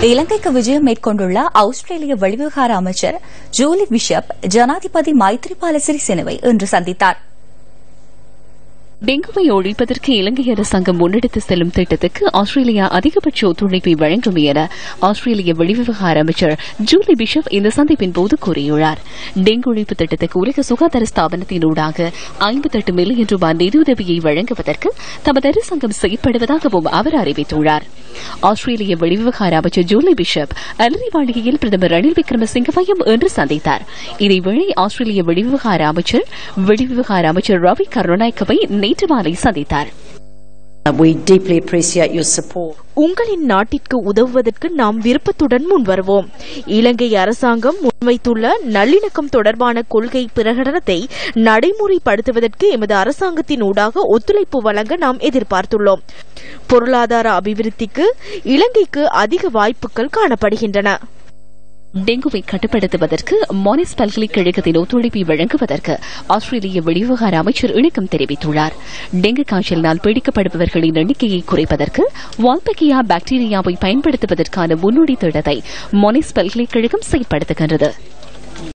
இலங்கைக்கு விஜயம் மேற்கொண்டுள்ள ஆஸ்திரேலிய வெளிவிவகார அமைச்சர் ஜூலி பிஷப் ஜனாதிபதி மைத்ரிபால சிறிசேனவை இன்று சந்தித்தார். டெங்குவை ஒழிப்பதற்கு இலங்கை அரசாங்கம் முன்னெடுத்து செல்லும் திட்டத்துக்கு ஆஸ்திரேலியா அதிகபட்ச ஒத்துழைப்பை வழங்கும் என ஆஸ்திரேலிய வெளிவிவகார அமைச்சர் ஜூலி பிஷப் இந்த சந்திப்பின் போது கூறியுள்ளார். டெங்கு ஒழிப்பு திட்டத்துக்கு உலக சுகாதார ஸ்தாபனத்தினூடாக ஐம்பத்தெட்டு மில்லியன் ரூபாய் நிதியுதவியை வழங்குவதற்கு தமது அரசாங்கம் செயற்படுவதாகவும் அவர் அறிவித்துள்ளார். ஆஸ்திரேலிய வெளிவிவகார அமைச்சர் ஜூலி பிஷப் அலரிவாழிகையில் பிரதமர் ரணில் விக்ரமசிங்கவையும் இன்று சந்தித்தார். இதேவேளை ஆஸ்திரேலிய வெளிவிவகார அமைச்சர் வெளிவிவகார அமைச்சர் ரவி கருணாநாயக்கவை நேற்று மாலை சந்தித்தார். உங்களின் நாட்டிற்கு உதவுவதற்கு நாம் விருப்பத்துடன் முன்வருவோம் இலங்கை அரசாங்கம் முன்வைத்துள்ள நல்லிணக்கம் தொடர்பான கொள்கை பிரகடனத்தை நடைமுறைப்படுத்துவதற்கு எமது அரசாங்கத்தின் ஊடாக ஒத்துழைப்பு வழங்க நாம் எதிர்பார்த்துள்ளோம். பொருளாதார அபிவிருத்திக்கு இலங்கைக்கு அதிக வாய்ப்புகள் காணப்படுகின்றன. டெங்குவை கட்டுப்படுத்துவதற்கு மானிஸ் பல்கலைக்கழகத்தின் ஒத்துழைப்பை வழங்குவதற்கு ஆஸ்திரேலிய வெளிவிவகார அமைச்சர் இணக்கம் தெரிவித்துள்ளார். டெங்கு காய்ச்சலினால் பீடிக்கப்படுபவர்களின் எண்ணிக்கையை குறைப்பதற்கு வால்பெக்கியா பாக்டீரியாவை பயன்படுத்துவதற்கான முன்னோடி திட்டத்தை மானிஸ் பல்கலைக்கழகம் செயல்படுத்துகின்றது.